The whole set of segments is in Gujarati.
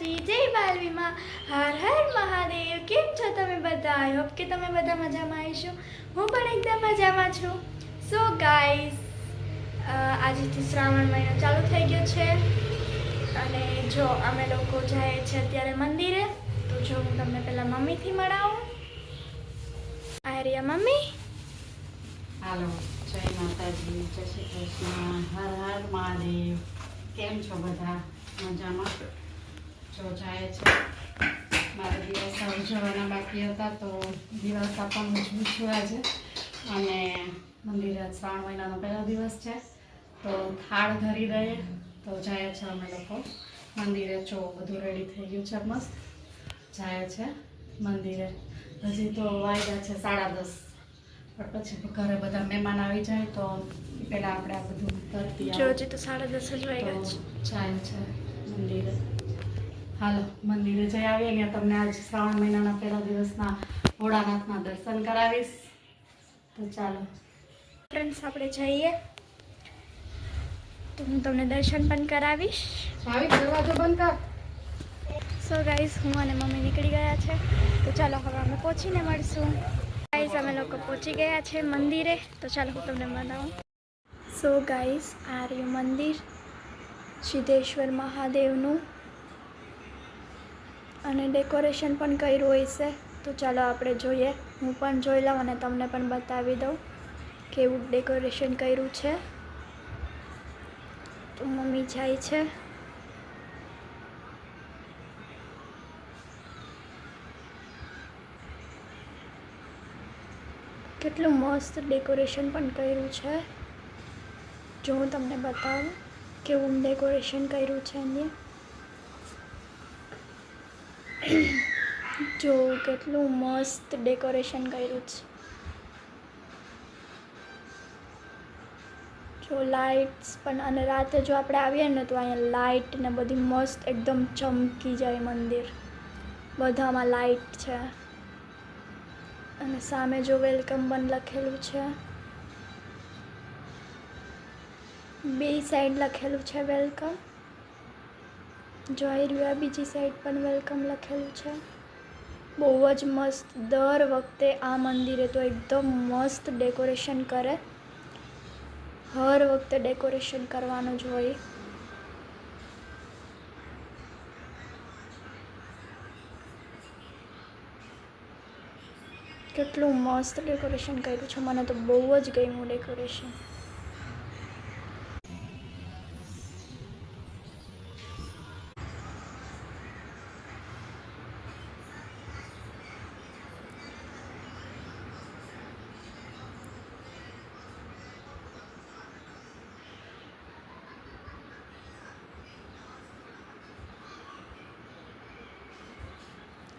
માતાજી, જય બાલવીમાં હર હર મહાદેવ, કેમ છો તમે બધા? આઈ હોપ કે તમે બધા મજામાં આવીશો હું પણ એકદમ મજામાં છું. સો ગાઈઝ આજથી શ્રાવણ મહિનો ચાલુ થઈ ગયો છે. અને જો અમે લોકો જાય છે અત્યારે મંદિરે, તો જો હું તમને પહેલાં મમ્મીથી મળાવું. આર્યા મમ્મી. હાલો, જય માતાજી, જય શ્રી કૃષ્ણ. હર હર મહાદેવ. કેમ છો બધા? મજામાં? જો જાય છે. મારા દિવસ ઉજવવાના બાકી હતા તો દિવસ પણ ઉજવું છું. આજે અને મંદિરે શ્રાવણ મહિનાનો પહેલો દિવસ છે. તો થાળ ધરી દઈએ તો જાય છે અમે લોકો. મંદિરે જો બધું રેડી થઈ ગયું છે મસ્ત. જાય છે મંદિરે. હજી તો વાગ્યા છે સાડા દસ. પણ પછી ઘરે બધા મહેમાન આવી જાય તો પહેલાં આપણે આ બધું કરતી તો સાડા દસ જ વાગ્યા છે. જાય છે મંદિરે. હાલો મંદિરે જઈ આવીએ ને તમને આજ શ્રાવણ મહિનાના પહેલા દિવસના ભોળાનાથના દર્શન કરાવીશ. તો ચાલો. ફ્રેન્ડ્સ આપણે જઈએ. તો હું તમને દર્શન પણ કરાવીશ. ભાવિક દરવાજો બંધ કર. સો ગાઈઝ હું અને મમ્મી નીકળી ગયા છે. તો ચાલો હવે અમે પહોંચીને મળશું. ગાઈઝ અમે લોકો પહોંચી ગયા છે મંદિરે. તો ચાલો હું તમને બતાવું સો ગાઈઝ આર્ય મંદિર. સિદ્ધેશ્વર મહાદેવનું અને ડેકોરેશન પણ કર્યું છે. તો ચાલો આપણે જોઈએ. હું પણ જોઈ લઉં અને તમને પણ બતાવી દઉં કેવું ડેકોરેશન કર્યું છે. તો મમ્મી જાય છે. કેટલું મસ્ત ડેકોરેશન પણ કર્યું છે. જો હું તમને બતાવું કેવું ડેકોરેશન કર્યું છે અહીંયા. જો કેટલું મસ્ત ડેકોરેશન કર્યું છે. જો લાઇટ્સ પણ, અને રાતે જો આપણે આવીએ ને તો અહીંયા લાઇટ ને બધી મસ્ત એકદમ ચમકી જાય મંદિર. બધામાં લાઇટ છે. અને સામે જો વેલકમ પણ લખેલું છે. બે સાઈડ લખેલું છે વેલકમ. જો આવી રહ્યું, બીજી સાઈડ પણ વેલકમ લખેલું છે. બહુ જ મસ્ત, દર વખતે આ મંદિરે તો એકદમ મસ્ત ડેકોરેશન કરે. હર વખતે ડેકોરેશન કરવાનું જ હોય કેટલું મસ્ત ડેકોરેશન કર્યું છે, મને તો બહુ જ ગમ્યું ડેકોરેશન.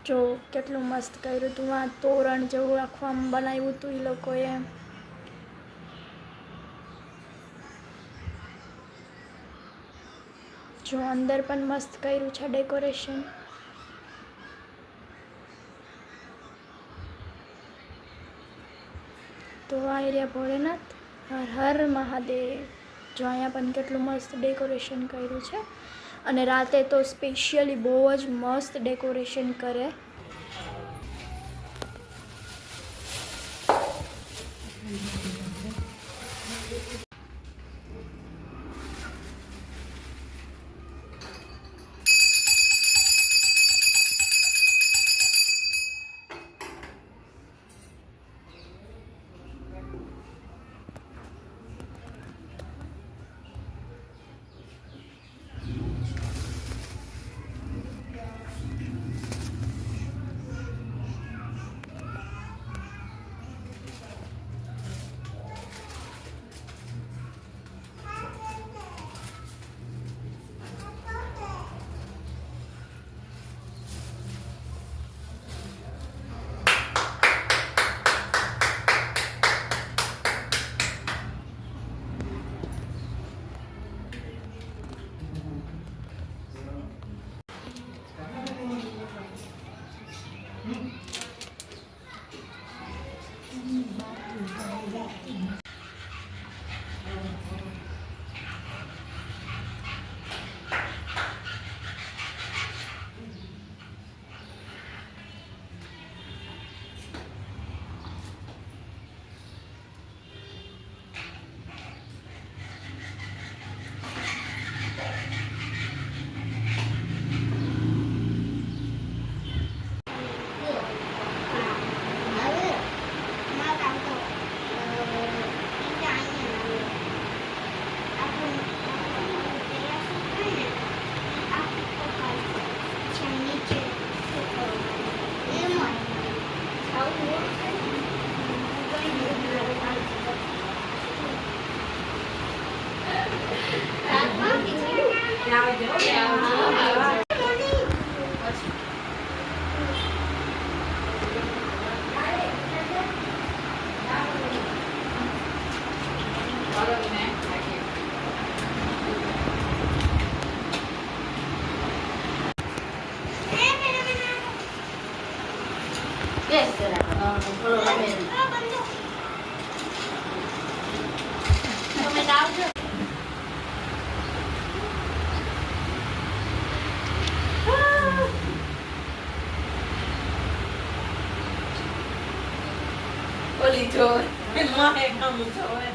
જો કેટલું મસ્ત કર્યું હતું આ તોરણ જેવું આખું બનાવ્યું હતું એ લોકોએ. જો અંદર પણ મસ્ત કર્યું છે ડેકોરેશન. તો આ એરિયા ભોળેનાથ, હર હર મહાદેવ. જો અહીંયા પણ કેટલું મસ્ત ડેકોરેશન કર્યું છે. અને રાતે તો સ્પેશિયલી બહુ જ મસ્ત ડેકોરેશન કરે Mm-hmm. Yeah. જોવે માએ કામ જોવે